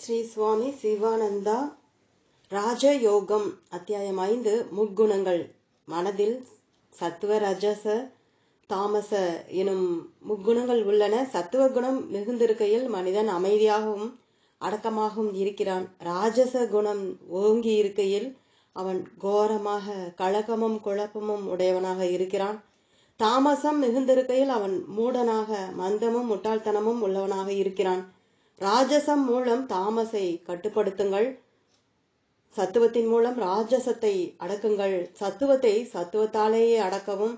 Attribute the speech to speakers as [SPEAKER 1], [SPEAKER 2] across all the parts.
[SPEAKER 1] ஸ்ரீ சுவாமி சிவானந்தா ராஜயோகம் அத்தியாயம் ஐந்து முக்குணங்கள் மனதில் சத்துவ ரஜச தாமச எனும் முக்குணங்கள் உள்ளன. சத்துவ குணம் மிகுந்திருக்கையில் மனிதன் அமைதியாகவும் அடக்கமாகவும் இருக்கிறான். ராஜச குணம் ஓங்கி இருக்கையில் அவன் கோரமாக கழகமும் குழப்பமும் உடையவனாக இருக்கிறான். தாமசம் மிகுந்திருக்கையில் அவன் மூடனாக மந்தமும் முட்டாள்தனமும் உள்ளவனாக இருக்கிறான். ராஜசம் மூலம் தாமசை கட்டுப்படுத்துங்கள். சத்துவத்தின் மூலம் ராஜசத்தை அடக்குங்கள். சத்துவத்தை சத்துவத்தாலேயே அடக்கவும்.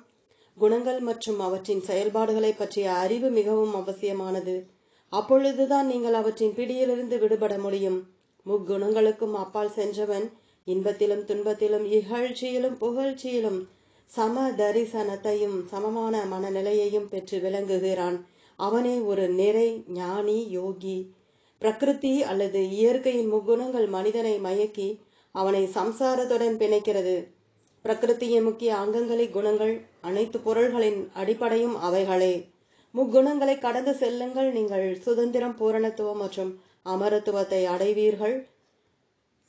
[SPEAKER 1] குணங்கள் மற்றும் அவற்றின் செயல்பாடுகளை பற்றிய அறிவு மிகவும் அவசியமானது. அப்பொழுதுதான் நீங்கள் அவற்றின் பிடியிலிருந்து விடுபட முடியும். முக்குணங்களுக்கும் அப்பால் சென்றவன் இன்பத்திலும் துன்பத்திலும் இகழ்ச்சியிலும் புகழ்ச்சியிலும் சம தரிசனத்தையும் சமமான மனநிலையையும் பெற்று விளங்குகிறான். அவனே ஒரு நிறை ஞானி யோகி. பிரகிருதி அல்லது இயற்கையின் முக்குணங்கள் மனிதனை மயக்கி அவனை சம்சாரத்துடன் பிணைக்கிறது. பிரகிருத்தியின் முக்கிய அங்கங்களை குணங்கள் அனைத்து பொருள்களின் அடிப்படையும் அவைகளே. முக்குணங்களை கடந்து செல்லுங்கள். நீங்கள் சுதந்திரம் பூரணத்துவம் மற்றும் அமரத்துவத்தை அடைவீர்கள்.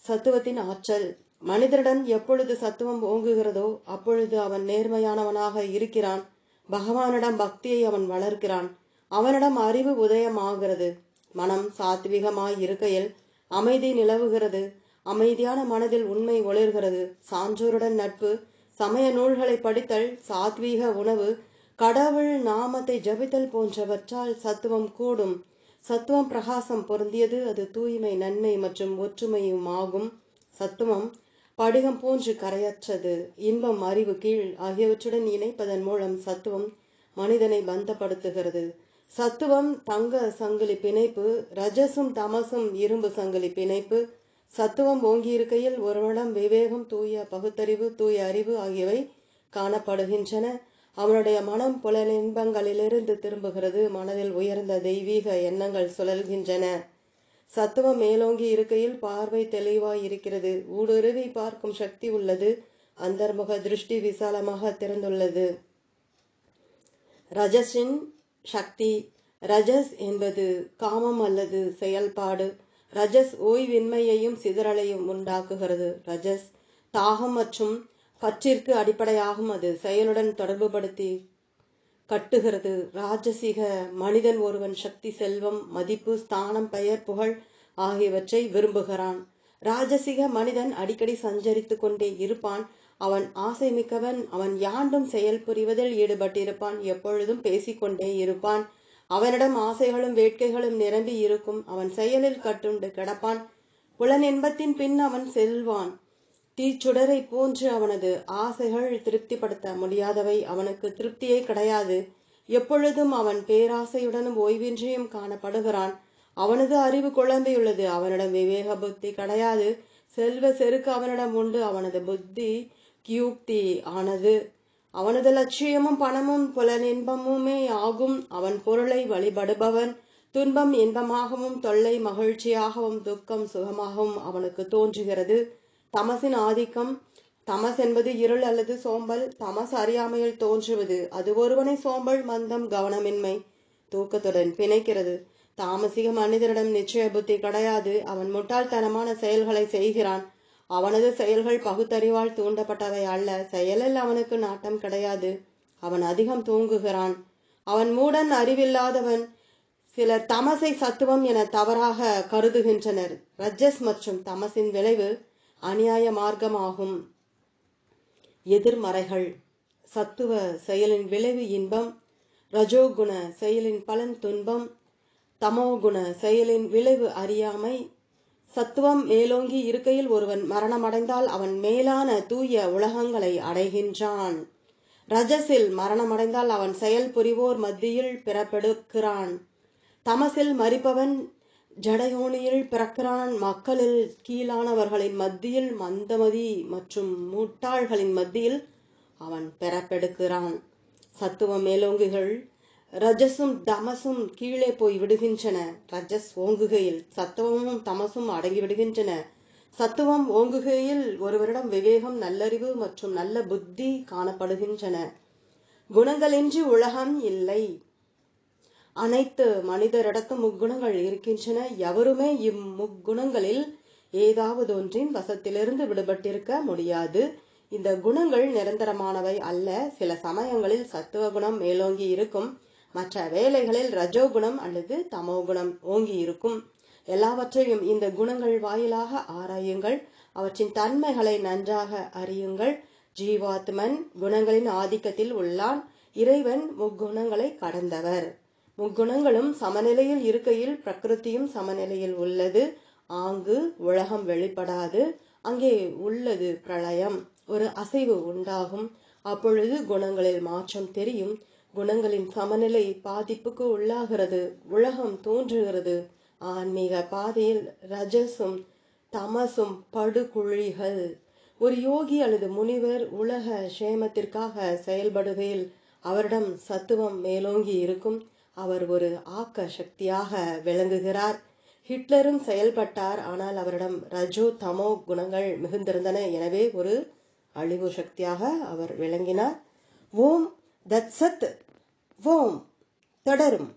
[SPEAKER 1] சத்துவத்தின் ஆற்றல். மனிதனிடம் எப்பொழுது சத்துவம் ஓங்குகிறதோ அப்பொழுது அவன் நேர்மையானவனாக இருக்கிறான். பகவானிடம் பக்தியை அவன் வளர்க்கிறான். அவனிடம் அறிவு உதயமாகிறது. மனம் சாத்விகமாய் இருக்கையில் அமைதி நிலவுகிறது. அமைதியான மனதில் உண்மை ஒளிர்கிறது. சான்றோருடன் நட்பு சமய நூல்களை படித்தல் சாத்வீக உணவு கடவுள் நாமத்தை ஜபித்தல் போன்றவற்றால் சத்துவம் கூடும். சத்துவம் பிரகாசம் பொருந்தியது அது தூய்மை நன்மை மற்றும் ஒற்றுமையும் ஆகும் சத்துவம் படிகம் போன்று கரையற்றது. இன்பம் அறிவு கீழ் ஆகியவற்றுடன் இணைப்பதன் மூலம் சத்துவம் மனிதனை பந்தப்படுத்துகிறது. சத்துவம் தங்க சங்கிலி பிணைப்பு ரஜசும் தமசும் இரும்பு சங்கிலி பிணைப்பு சத்துவம் ஓங்கியிருக்கையில் ஒருவனிடம் விவேகம் தூய பகுத்தறிவு தூய அறிவு ஆகியவை காணப்படுகின்றன. அவனுடைய மனம் புல இன்பங்களிலிருந்து திரும்புகிறது. மனதில் உயர்ந்த தெய்வீக எண்ணங்கள் சுழல்கின்றன. சத்துவம் மேலோங்கி இருக்கையில் பார்வை தெளிவாய் இருக்கிறது ஊடுருவி பார்க்கும் சக்தி உள்ளது. அந்தர்முக திருஷ்டி விசாலமாக திறந்துள்ளது. ரஜஸின் சக்தி ரஜஸ் என்பது காமம் அல்லது செயல்பாடு. ரஜஸ் ஓய்வின்மையையும் சிதறலையும் உண்டாக்குகிறது. ரஜஸ் தாகம் மற்றும் பற்றிற்கு அடிப்படையாகும். அது செயலுடன் தொடர்புபடுத்தி கட்டுகிறது. ராஜசிக மனிதன் ஒருவன் சக்தி செல்வம் மதிப்பு ஸ்தானம் பெயர் புகழ் ஆகியவற்றை விரும்புகிறான். ராஜசிக மனிதன் அடிக்கடி சஞ்சரித்து கொண்டே இருப்பான். அவன் ஆசை மிக்கவன் அவன் யாண்டும் செயல் புரிவதில் ஈடுபட்டிருப்பான். எப்பொழுதும் பேசிக்கொண்டே இருப்பான். அவனிடம் ஆசைகளும் வேட்கைகளும் நிரம்பி இருக்கும். அவன் செயலில் கட்டுண்டு கிடப்பான். புலனின்பத்தின் பின் அவன் செல்வான். தீச்சுடரை போன்று அவனது ஆசைகள் திருப்திப்படுத்த முடியாதவை. அவனுக்கு திருப்தியே கிடையாது. எப்பொழுதும் அவன் பேராசையுடனும் ஓய்வின்றியும் காணப்படுகிறான். அவனது அறிவு குழந்தையுள்ளது அவனிடம் விவேக புத்தி கிடையாது. செல்வ செருக்கு அவனிடம் உண்டு. அவனது புத்தி கியூக்தி ஆனது. அவனது லட்சியமும் பணமும் புலனின்பமுமே ஆகும். அவன் பொருளை வழிபடுபவன். துன்பம் இன்பமாகவும் தொல்லை மகிழ்ச்சியாகவும் துக்கம் சுகமாகவும் அவனுக்கு தோன்றுகிறது. தமசின் ஆதிக்கம். தமஸ் என்பது இருள் அல்லது சோம்பல். தமஸ் அறியாமையில் தோன்றுவது. அது ஒருவனை சோம்பல் மந்தம் கவனமின்மை தூக்கத்துடன் பிணைக்கிறது. தாமசிக மனிதனிடம் நிச்சய புத்தி கிடையாது. அவன் முட்டாள்தனமான செயல்களை செய்கிறான். அவனது செயல்கள் பகுத்தறிவால் தூண்டப்பட்டவை அல்ல. செயலில் அவனுக்கு நாட்டம் கிடையாது. அவன் அதிகம் தூங்குகிறான். அவன் மூடன் அறிவில்லாதவன் சிலர் தமசை சத்துவம் என தவறாக கருதுகின்றனர். ரஜஸ் மற்றும் தமசின் விளைவு அநியாய மார்க்கமாகும். எதிர்மறைகள். சத்துவ செயலின் விளைவு இன்பம். ரஜோகுண செயலின் பலன் துன்பம். தமோகுண செயலின் விளைவு அறியாமை. சத்துவம் மேலோங்கி இருக்கையில் ஒருவன் மரணமடைந்தால் அவன் மேலான தூய உலகங்களை அடைகின்றான். ரஜஸில் மரணமடைந்தால் அவன் செயல் புரிவோர் மத்தியில் பிறப்பெடுக்கிறான். தமசில் மறிப்பவன் ஜடயோனியில் பிறக்கிறான். மக்களில் கீழானவர்களின் மத்தியில் மந்தமதி மற்றும் முட்டாள்களின் மத்தியில் அவன் பிறப்பெடுக்கிறான். சத்துவ மேலோங்குகள் ரஜஸும் தமசும் கீழே போய் விடுகின்றன. ரஜஸ் ஓங்குகையில் சத்துவமும் தமசும் அடங்கி விடுகின்றன. சத்துவம் ஓங்குகையில் ஒருவரிடம் விவேகம் நல்லறிவு மற்றும் நல்ல புத்தி காணப்படுகின்றன. குணங்களின்றி உலகம் இல்லை. அனைத்து மனிதரிடத்தும் முக்குணங்கள் இருக்கின்றன. எவருமே இம்முக்குணங்களில் ஏதாவது ஒன்றின் வசத்திலிருந்து விடுபட்டிருக்க முடியாது. இந்த குணங்கள் நிரந்தரமானவை அல்ல. சில சமயங்களில் சத்துவ குணம் மேலோங்கி இருக்கும். மற்ற வேலைகளில் ரஜோகுணம் அல்லது தமோகுணம் ஓங்கி இருக்கும். எல்லாவற்றையும் இந்த குணங்கள் வாயிலாக ஆராயுங்கள். அவற்றின் தன்மைகளை நன்றாக அறியுங்கள். ஜீவாத்மன் குணங்களின் ஆதிக்கத்தில் உள்ளான். இறைவன் முக்குணங்களை கடந்தவர். முக்குணங்களும் சமநிலையில் இருக்கையில் பிரகிருத்தியும் சமநிலையில் உள்ளது. ஆங்கு உலகம் வெளிப்படாது. அங்கே உள்ளது பிரளயம். ஒரு அசைவு உண்டாகும். அப்பொழுது குணங்களில் மாற்றம் தெரியும். குணங்களின் சமநிலை பாதிப்புக்கு உள்ளாகிறது. உலகம் தோன்றுகிறது. ஆன்மீக பாதையில் ரஜசும் தமசும் படுகுழிகள். ஒரு யோகி அல்லது முனிவர் உலக சேமத்திற்காக செயல்படுகையில் அவரிடம் சத்துவம் மேலோங்கி இருக்கும். அவர் ஒரு ஆக்க சக்தியாக விளங்குகிறார். ஹிட்லரும் செயல்பட்டார். ஆனால் அவரிடம் ரஜோ தமோ குணங்கள் மிகுந்திருந்தன. எனவே ஒரு அழிவு சக்தியாக அவர் விளங்கினார். ஓம் தத் சத் ஓம் தொடரும்